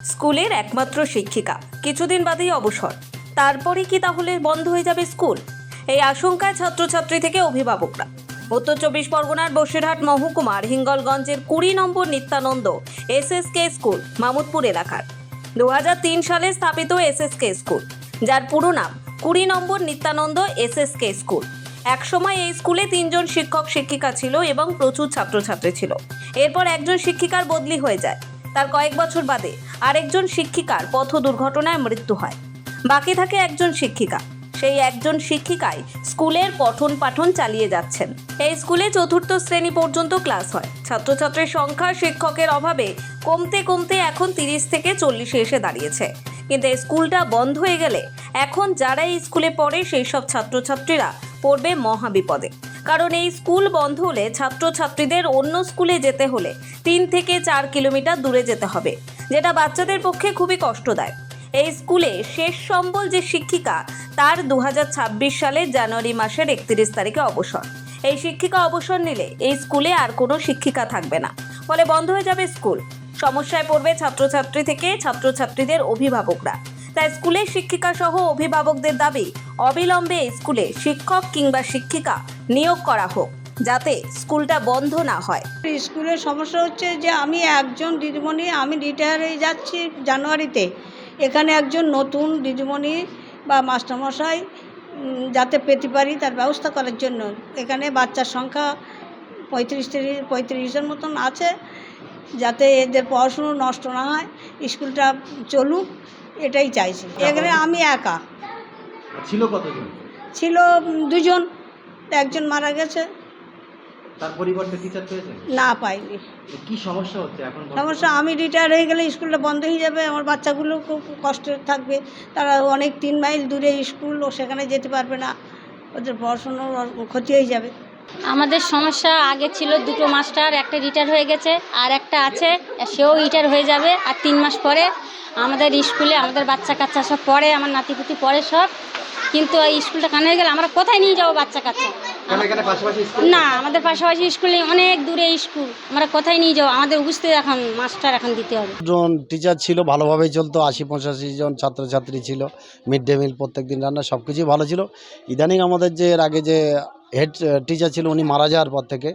স্কুলের একমাত্র শিক্ষিকা। কিছুদিন বাদেই অবসর। তারপরে কি তাহলে বন্ধ হয়ে যাবে স্কুল? এই আশঙ্কায় ছাত্রছাত্রী থেকে অভিভাবকরা। উত্তর চব্বিশ পরগনার বসিরহাট মহকুমার হিঙ্গলগঞ্জের কুড়ি number Nityananda SSK school, Mamudpur এলাকার। দু হাজার তিন সালে স্থাপিত এসএসকে স্কুল, যার পুরো নাম কুড়ি নম্বর নিত্যানন্দ এসএসকে স্কুল। একসময় এই স্কুলে তিনজন শিক্ষক শিক্ষিকা ছিল এবং প্রচুর ছাত্রছাত্রী ছিল। এরপর একজন শিক্ষিকার বদলি হয়ে যায়। তার কয়েক বছর বাদে আরেকজন শিক্ষিকার পথ দুর্ঘটনায় মৃত্যু হয়। বাকি থাকে একজন শিক্ষিকা। সেই একজন শিক্ষিকাই স্কুলের পঠন পাঠন চালিয়ে যাচ্ছেন। এই স্কুলে চতুর্থ শ্রেণি পর্যন্ত ক্লাস হয়। ছাত্রছাত্রীর সংখ্যা শিক্ষকের অভাবে কমতে কমতে এখন তিরিশ থেকে চল্লিশে এসে দাঁড়িয়েছে। কিন্তু স্কুলটা বন্ধ হয়ে গেলে এখন যারা স্কুলে পড়ে সেই সব ছাত্রছাত্রীরা পড়বে মহাবিপদে। কারণ এই স্কুল বন্ধ হলে ছাত্রছাত্রীদের অন্য স্কুলে যেতে হলে তিন থেকে চার কিলোমিটার দূরে যেতে হবে, যেটা বাচ্চাদের পক্ষে খুবই কষ্টদায়ক। এই স্কুলে শেষ সম্বল যে শিক্ষিকা, তার দু হাজার ছাব্বিশ সালের জানুয়ারি মাসের একত্রিশ তারিখে অবসর। এই শিক্ষিকা অবসর নিলে এই স্কুলে আর কোনো শিক্ষিকা থাকবে না, ফলে বন্ধ হয়ে যাবে স্কুল। সমস্যায় পড়বে ছাত্রছাত্রী থেকে ছাত্রছাত্রীদের অভিভাবকরা। তাই স্কুলের শিক্ষিকা সহ অভিভাবকদের দাবি, অবিলম্বে স্কুলে শিক্ষক কিংবা শিক্ষিকা নিয়োগ করা হোক, যাতে স্কুলটা বন্ধ না হয়। স্কুলের সমস্যা হচ্ছে যে আমি একজন দিদিমণি, আমি রিটায়ার হয়ে যাচ্ছি জানুয়ারিতে। এখানে একজন নতুন দিদিমণি বা মাস্টারমশাই যাতে পেতে পারি তার ব্যবস্থা করার জন্য। এখানে বাচ্চার সংখ্যা পঁয়ত্রিশ তিরিশ, পঁয়ত্রিশের মতন আছে, যাতে এদের পড়াশুনো নষ্ট না হয়, স্কুলটা চলুক। এটাই চাইছি। এখানে আমি একা। ছিল কতজন? ছিল দুজন। একজন মারা গেছে। তার পরিবর্তে টিচার পেয়েছেন না পাইনি। কি সমস্যা হচ্ছে এখন সমস্যা আমি রিটায়ার হয়ে গেলে স্কুলটা বন্ধ হয়ে যাবে আমার বাচ্চাগুলো খুব কষ্টে থাকবে। তারা অনেক তিন মাইল দূরে স্কুল ও সেখানে যেতে পারবে না। ওদের পড়াশুনোর ক্ষতি হয়ে যাবে। আমাদের সমস্যা আগে ছিল দুটো মাস্টার একটা রিটায়ার হয়ে গেছে আর একটা আছে সেও রিটায়ার হয়ে যাবে আর তিন মাস পরে আমাদের স্কুলে আমাদের বাচ্চা কাচ্চা সব পড়ে আমার নাতিপুতি পড়ে সব। কিন্তু এই স্কুলটা কানে হয়ে গেলে? আমরা কোথায় নিয়ে যাব বাচ্চা কাচ্চা? না আমাদের পাশাপাশি স্কুলে অনেক দূরে স্কুল। আমরা কোথায় নিয়ে যাব? আমাদের বুঝতে এখন মাস্টার এখন দিতে হবে। জন টিচার ছিল ভালোভাবেই চলতো। আশি পঁচাশি জন ছাত্রছাত্রী ছিল। মিড ডে মিল প্রত্যেক দিন রান্না সব কিছুই ভালো ছিল। ইদানিং আমাদের যে এর আগে যে হেড টিচার ছিল উনি মারা যাওয়ার পর থেকে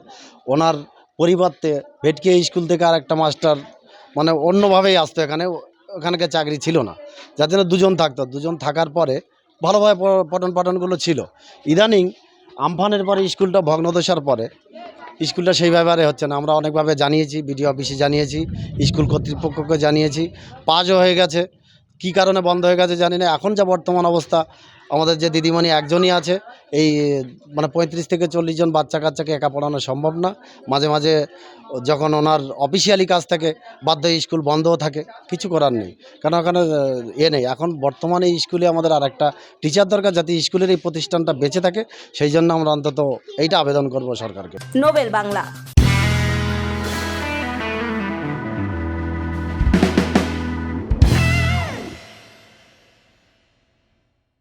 ওনার পরিবর্তে ভেটকে স্কুল থেকে আর একটা মাস্টার মানে অন্যভাবেই আসতো এখানে। ওখানকার চাকরি ছিল না। যার জন্য দুজন থাকতো। দুজন থাকার পরে ভালোভাবে পঠন পাঠনগুলো ছিল। ইদানিং আমফানের পরে স্কুলটা ভগ্নদশার পরে। স্কুলটা সেইভাবে আর হচ্ছে না। আমরা অনেকভাবে জানিয়েছি, বিডিও অফিসে জানিয়েছি, স্কুল কর্তৃপক্ষকে জানিয়েছি। পাজও হয়ে গেছে। কি কারণে বন্ধ হয়ে গেছে জানি না। এখন যা বর্তমান অবস্থা আমাদের যে দিদিমণি একজনই আছে, এই মানে পঁয়ত্রিশ থেকে চল্লিশ জন বাচ্চা কাচ্চাকে একা পড়ানো সম্ভব না। মাঝে মাঝে যখন ওনার অফিসিয়ালি কাজ থাকে, বাধ্য স্কুল বন্ধও থাকে, কিছু করার নেই। কারণ ওখানে, এ নেই। এখন বর্তমানে স্কুলে আমাদের আর একটা টিচার দরকার, যাতে স্কুলের এই প্রতিষ্ঠানটা বেঁচে থাকে। সেই জন্য আমরা অন্তত এইটা আবেদন করব সরকারকে। নোবেল বাংলা।